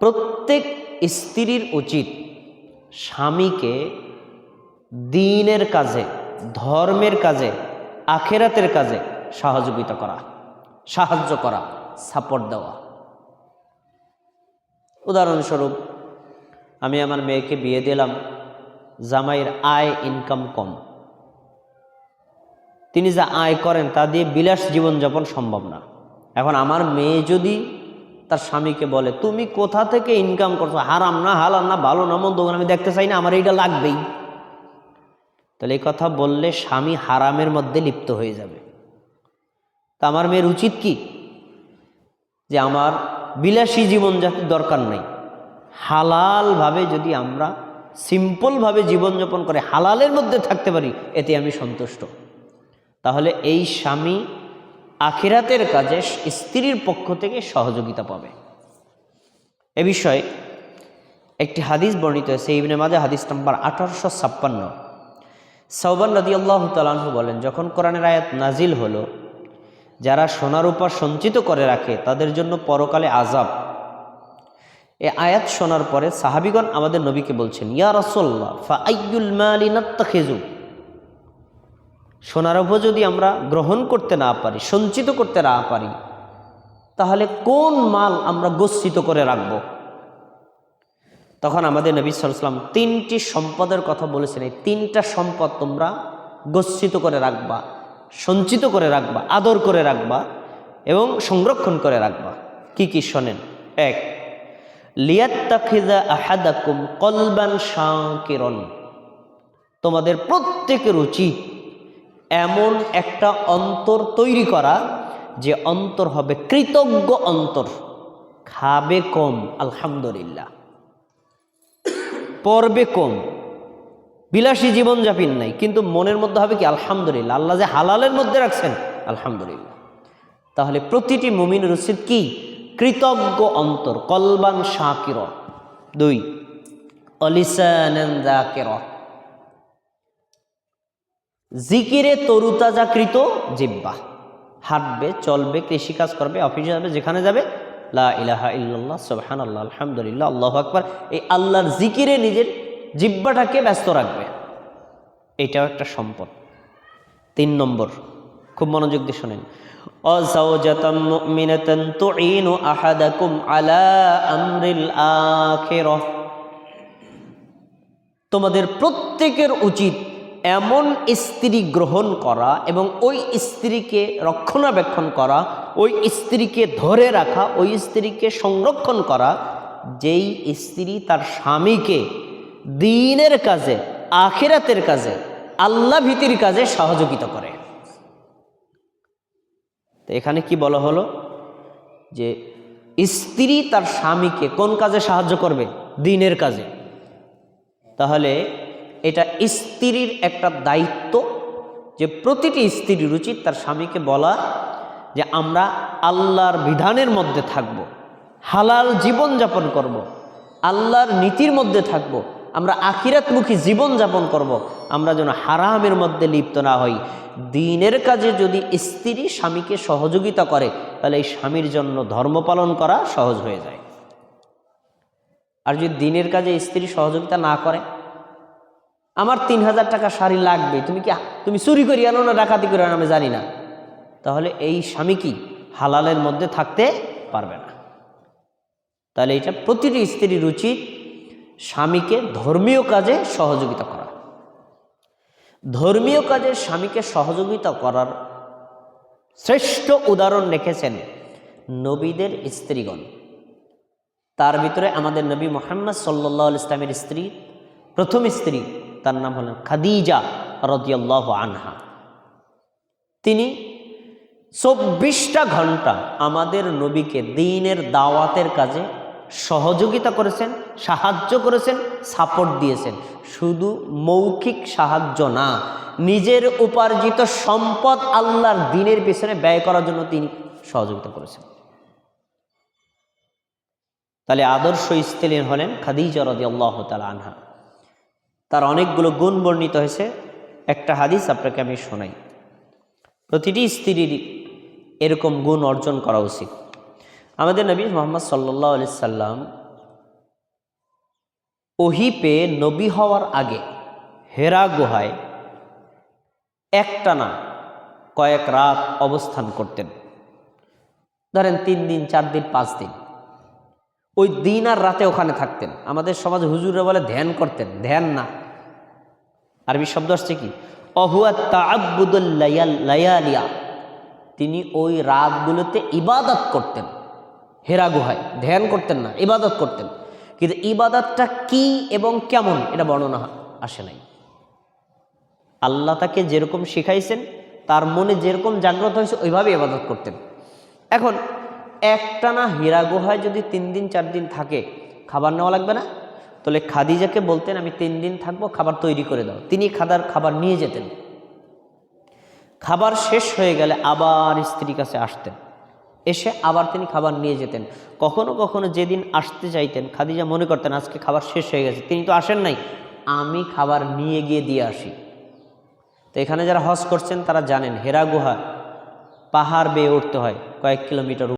প্রত্যেক স্ত্রীর উচিত স্বামীকে দিনের কাজে, ধর্মের কাজে, আখেরাতের কাজে সহযোগিতা করা, সাহায্য করা সাপোর্ট দেওয়া। উদাহরণস্বরূপ, আমি আমার মেয়েকে বিয়ে দিলাম, জামাইয়ের আয় ইনকাম কম। তিনি যা আয় করেন তা দিয়ে বিলাস জীবনযাপন সম্ভব না। এখন আমার মেয়ে যদি তার স্বামীকে বলে, তুমি কোথা থেকে ইনকাম করছ? হারাম না হালাম না, ভালো না, মন্দ আমি দেখতে চাই না, আমার এইটা লাগবেই। তাহলে এই কথা বললে স্বামী হারামের মধ্যে লিপ্ত হয়ে যাবে। তা আমার মেয়ের উচিত কি? যে আমার বিলাসী জীবনযাত্রার দরকার নেই। হালালভাবে যদি আমরা সিম্পলভাবে জীবনযাপন করে হালালের মধ্যে থাকতে পারি, এতে আমি সন্তুষ্ট। তাহলে এই স্বামী আখিরাতের কাজে স্ত্রীর পক্ষ থেকে সহযোগিতা পাবে। এ বিষয়ে একটি হাদিস বর্ণিত হয়েছে, ইবনে মাঝে হাদিস নাম্বার আঠারোশো ছাপ্পান্ন। সৌবান নদী আল্লাহ তালাহু বলেন, যখন কোরআনের আয়াত নাজিল হলো, যারা সোনার উপর সঞ্চিত করে রাখে, তাদের জন্য পরকালে আজাব এ আয়াত শোনার পরে সাহাবিগণ আমাদের নবীকে বলছেন, ইয়া রসল্লাহ ফা আইয়ুল মালিনাত্তাখেজু সোনার উপর যদি আমরা গ্রহণ করতে না পারি, সঞ্চিত করতে না পারি, তাহলে কোন মাল আমরা গচ্ছিত করে রাখব? তখন আমাদের নবী সালাম তিনটি সম্পদের কথা বলেছেন। এই তিনটা সম্পদ তোমরা গচ্ছিত করে রাখবা, সঞ্চিত করে রাখবা, আদর করে রাখবা এবং সংরক্ষণ করে রাখবা। কি কি শোনেন? এক লিয়াত্তাখিদা আহাদাকুম কলবান শাকিরন। তোমাদের প্রত্যেকের উচিত এমন একটা অন্তর তৈরি করা যে অন্তর হবে কৃতজ্ঞ অন্তর। খাবে কম, আলহামদুলিল্লাহ। পর্বে কম। বিলাসী জীবনযাপন নাই, কিন্তু মনের মধ্যে হবে কি, আলহামদুলিল্লাহ। আল্লাহ যে হালালের মধ্যে রাখছেন, আলহামদুলিল্লাহ। তাহলে প্রতিটি মুমিনের উচিত কি? কৃতজ্ঞ অন্তর, কলবান শাকির। দুই অলিসানন্দাকের জিকিরে তরুতাজাকৃত জিব্বা। হাঁটবে, চলবে, কৃষিকাজ করবে, অফিসে যাবে, যেখানে যাবে, লা ইলাহা ইল্লাল্লাহ সুবহান আল্লাহ আলহামদুলিল্লাহ, আল্লাহ আকবার। এই আল্লাহর জিকিরে নিজের জিব্বাটাকে ব্যস্ত রাখবে। এটাও একটা সম্পদ। তিন নম্বর, খুব মনোযোগ দিয়ে শোনেন। তোমাদের প্রত্যেকের উচিত এমন স্ত্রী গ্রহণ করা এবং ওই স্ত্রীকে রক্ষণাবেক্ষণ করা, ওই স্ত্রীকে ধরে রাখা, ওই স্ত্রীকে সংরক্ষণ করা, যেই স্ত্রী তার স্বামীকে দিনের কাজে, আখেরাতের কাজে, আল্লাহ ভীতির কাজে সহযোগিতা করে। তো এখানে কি বলা হলো? যে স্ত্রী তার স্বামীকে কোন কাজে সাহায্য করবে? দিনের কাজে। তাহলে এটা স্ত্রীর একটা দায়িত্ব যে প্রতিটি স্ত্রীর উচিত তার স্বামীকে বলা যে আমরা আল্লাহর বিধানের মধ্যে থাকব। হালাল জীবন যাপন করব। আল্লাহর নীতির মধ্যে থাকব। আমরা আখিরাতমুখী জীবন যাপন করব। আমরা যেন হারামের মধ্যে লিপ্ত না হই দিনের কাজে যদি স্ত্রী স্বামীকে সহযোগিতা করে, তাহলে এই স্বামীর জন্য ধর্ম পালন করা সহজ হয়ে যায় আর যদি দিনের কাজে স্ত্রী সহযোগিতা না করে আমার তিন হাজার টাকা শাড়ি লাগবে, তুমি কি তুমি চুরি করি আনো না ডাকাতি করে আনো আমি জানি না। তাহলে এই স্বামী কি হালালের মধ্যে থাকতে পারবে না? তাহলে এটা প্রতিটি স্ত্রীর উচিত স্বামীকে ধর্মীয় কাজে সহযোগিতা করা। ধর্মীয় কাজে স্বামীকে সহযোগিতা করার শ্রেষ্ঠ উদাহরণ রেখেছেন নবীদের স্ত্রীগণ। তার ভিতরে আমাদের নবী মোহাম্মদ সাল্লাহ ইসলামের স্ত্রী, প্রথম স্ত্রী তার নাম হলেন খাদিজা রদিয়াল্লাহ আনহা। তিনি চব্বিশটা ঘণ্টা আমাদের নবীকে দিনের দাওয়াতের কাজে সহযোগিতা করেছেন, সাহায্য করেছেন, সাপোর্ট দিয়েছেন। শুধু মৌখিক সাহায্য না, নিজের উপার্জিত সম্পদ আল্লাহর দিনের পিছনে ব্যয় করার জন্য তিনি সহযোগিতা করেছেন। তাহলে আদর্শ স্ত্রী হলেন খাদিজা আল্লাহ তালা আনহা। তার অনেকগুলো গুণ বর্ণিত হয়েছে। একটা হাদিস আপনাকে আমি শোনাই। প্রতিটি স্ত্রীর এরকম গুণ অর্জন করা উচিত। আমাদের নবী মোহাম্মদ সাল্লাহ আলি সাল্লাম ওহি পেয়ে নবী হওয়ার আগে হেরা গুহায় একটানা কয়েক রাত অবস্থান করতেন। ধরেন তিন দিন, চার দিন, পাঁচ দিন। ওই দিন আর রাতে ওখানে থাকতেন। আমাদের সমাজে হুজুরে বলে ধ্যান করতেন, ধ্যান না। আরবি শব্দ আসছে কি? অহুয়া তাআব্বুদুল লায়াল- লায়ালিয়া। তিনি ওই রাতগুলোতে ইবাদত করতেন, হেরা গুহায়। ধ্যান করতেন না, ইবাদত করতেন। কিন্তু ইবাদতটা কি এবং কেমন এটা বর্ণনা আসে নাই। আল্লাহ তাকে যেরকম শিখাইছেন, তার মনে যেরকম জাগ্রত হয়েছে, ওইভাবে ইবাদত করতেন। এখন একটানা হীরা গুহায় যদি তিন দিন, চার দিন থাকে, খাবার নেওয়া লাগবে না? তাহলে খাদিজাকে বলতেন, আমি তিন দিন থাকব, খাবার তৈরি করে দাও। তিনি খাদার খাবার নিয়ে যেতেন। খাবার শেষ হয়ে গেলে আবার স্ত্রীর কাছে আসতেন। এসে আবার তিনি খাবার নিয়ে যেতেন। কখনো কখনো যেদিন আসতে চাইতেন, খাদিজা মনে করতেন, আজকে খাবার শেষ হয়ে গেছে। তিনি তো আসেন নাই। আমি খাবার নিয়ে গিয়ে দিয়ে আসি। তো এখানে যারা হজ করছেন, তারা জানেন, হেরা গুহা পাহাড় বেয়ে উঠতে হয়, কয়েক কিলোমিটার